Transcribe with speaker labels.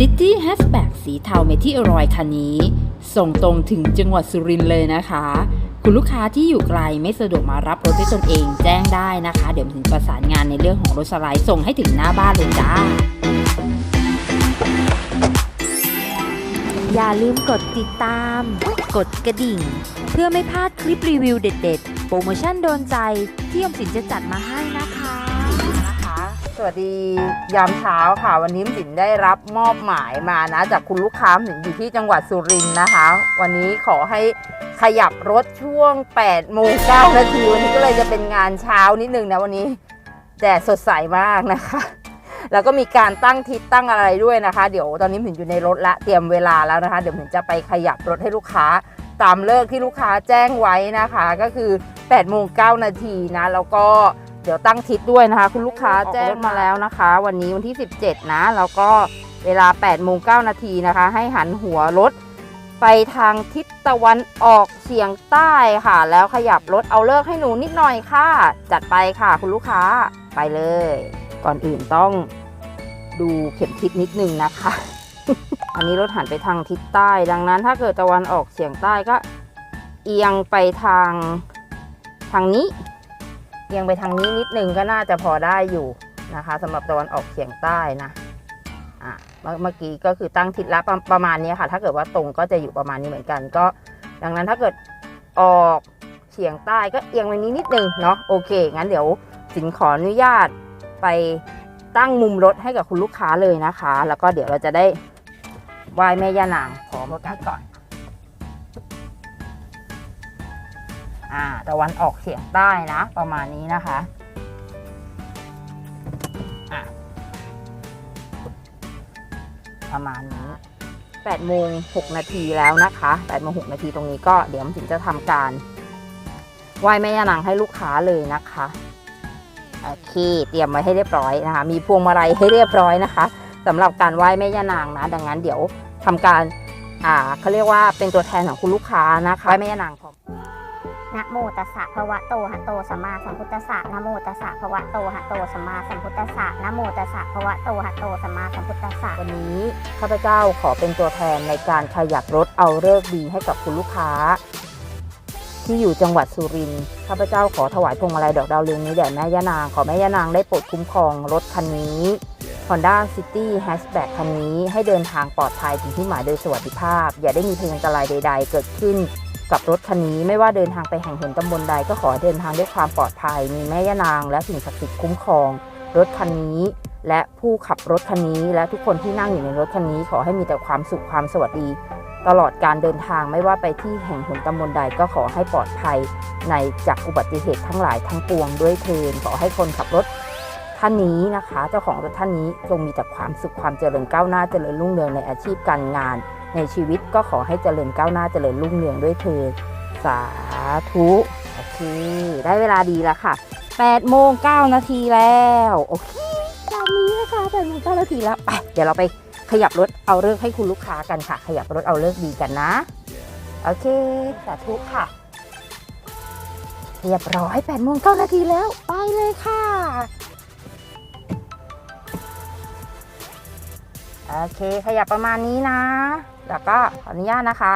Speaker 1: City Hatchback สีเทาเมทิอรอยคันนี้ ส่งตรงถึงจังหวัดสุรินทร์เลยนะคะ คุณลูกค้าที่อยู่ไกลไม่สะดวกมารับรถด้วยตนเองแจ้งได้นะคะ เดี๋ยวถึงประสานงานในเรื่องของรถสไลด์ส่งให้ถึงหน้าบ้านเลยจ้า
Speaker 2: อย่าลืมกดติดตาม กดกระดิ่ง เพื่อไม่พลาดคลิปรีวิวเด็ด ๆ โปรโมชั่นโดนใจที่อมสินจะจัดมาให้นะคะ
Speaker 3: สวัสดียามเช้าค่ะ วันนี้สินได้รับมอบหมายมานะ จากคุณลูกค้าสินอยู่ที่จังหวัดสุรินทร์นะคะ วันนี้ขอให้ขยับรถช่วง8โมง9นาทีวันนี้ก็เลยจะเป็นงานเช้านิดนึงนะวันนี้แดดสดใสมากนะคะ แล้วก็มีการตั้งทิศตั้งอะไรด้วยนะคะ เดี๋ยวตอนนี้ผินอยู่ในรถละเตรียมเวลาแล้วนะคะ เดี๋ยวผินจะไปขยับรถให้ลูกค้าตามเลิกที่ลูกค้าแจ้งไว้นะคะ ก็คือ8โมง9นาทีนะแล้วก็ เดี๋ยวตั้งทิศด้วยนะคะ คุณลูกค้าแจ้งมาแล้วนะคะ วันนี้วันที่ 17 นะแล้วก็เวลา8โมง9นาทีนะคะ ให้หันหัวรถไปทางทิศตะวันออกเฉียงใต้ค่ะ แล้วขยับรถเอาเลิกให้หนูนิดหน่อยค่ะ จัดไปค่ะคุณลูกค้าไปเลย ก่อนอื่นต้องดูเข็มทิศนิดนึงนะคะ อันนี้รถหันไปทางทิศใต้ ดังนั้นถ้าเกิดตะวันออกเฉียงใต้ก็ เอียงไปทางทางนี้ เอียงไปทางนี้นิดนึงก็น่าจะพอได้อยู่นะคะสำหรับตะวันออกเฉียงใต้นะอะเมื่อกี้ก็คือตั้งทิศละประประมาณนี้ค่ะ ถ้าเกิดว่าตรงก็จะอยู่ประมาณนี้เหมือนกันก็ ดังนั้นถ้าเกิดออกเฉียงใต้ก็เอียงไปนี้นิดนึงเนาะโอเค งั้นเดี๋ยวสินขออนุญาตไปตั้งมุมรถให้กับคุณลูกค้าเลยนะคะ แล้วก็เดี๋ยวเราจะได้ไหว้แม่ย่านางขอโอกาสก่อน อ่าตะวันออกเฉียงใต้นะ ประมาณนี้นะคะอะประมาณนี้8โมง6นาทีแล้วนะคะ8โมง6นาทีตรงนี้ก็เดี๋ยวถึงจะทำการไหว้แม่ย่านางให้ลูกค้าเลยนะคะโอเคเตรียมไว้ให้เรียบร้อยนะคะ มีพวงมาลัยให้เรียบร้อยนะคะสำหรับการไหว้แม่ย่านางนะ ดังนั้นเดี๋ยวทำการอ่าเขาเรียกว่าเป็นตัวแทนของคุณลูกค้านะคะไหว้แม่ย่านางพร้อม
Speaker 4: นะโมตัสสะภะวะโตหะโตสัมมาสัมพุทธัสสะนะโมตัสสะภะวะโตหะโตสัมมาสัมพุทธัสสะนะโมตัสสะภะวะโตหะโตสัมมาสัมพุทธัสสะ
Speaker 3: วันนี้ข้าพเจ้าขอเป็นตัวแทนในการขยับรถเอาเลิกดีให้กับคุณลูกค้า ที่อยู่จังหวัดสุรินทร์ข้าพเจ้าขอถวายพวงมาลัยดอกดาวเรืองนี้แด่แม่ย่านางขอแม่ย่านางได้โปรดคุ้มครองรถคันนี้ Honda City Hatchback คันนี้ให้เดินทางปลอดภัยถึงที่หมายโดยสวัสดิภาพ อย่าได้มีเพยันตรายใด ๆ เกิดขึ้น กับรถคันนี้ไม่ว่าเดินทางไปแห่งหนตำบลใดก็ขอเดินทางด้วยความปลอดภัย มีแม่ย่านาง และสิ่งศักดิ์สิทธิ์คุ้มครอง รถคันนี้ และผู้ขับรถคันนี้ และทุกคนที่นั่งอยู่ในรถคันนี้ ขอให้มีแต่ความสุขความสวัสดี ตลอดการเดินทางไม่ว่าไปที่แห่งหนตำบลใดก็ขอให้ปลอดภัย ในจากอุบัติเหตุทั้งหลายทั้งปวงด้วยเทินขอให้คนขับรถท่านนี้นะคะ เจ้าของรถท่านนี้จงมีแต่ความสุขความเจริญก้าวหน้าเจริญรุ่งเรืองในอาชีพการงาน ในชีวิตก็ขอให้เจริญก้าวหน้าเจริญรุ่งเรืองด้วยเทินสาธุโอเค ได้เวลาดีแล้วค่ะ8โมง9นาทีแล้ว โอเคตามนี้นะคะ8โมง9นาทีแล้วไปเดี๋ยวเราไปขยับรถเอาเลิกให้คุณลูกค้ากันค่ะ ขยับรถเอาเลิกดีกันนะ โอเค สาธุค่ะ เรียบร้อย8โมง9นาทีแล้ว ไปเลยค่ะ โอเคขยับประมาณนี้นะ แล้วก็ขออนุญาตนะคะ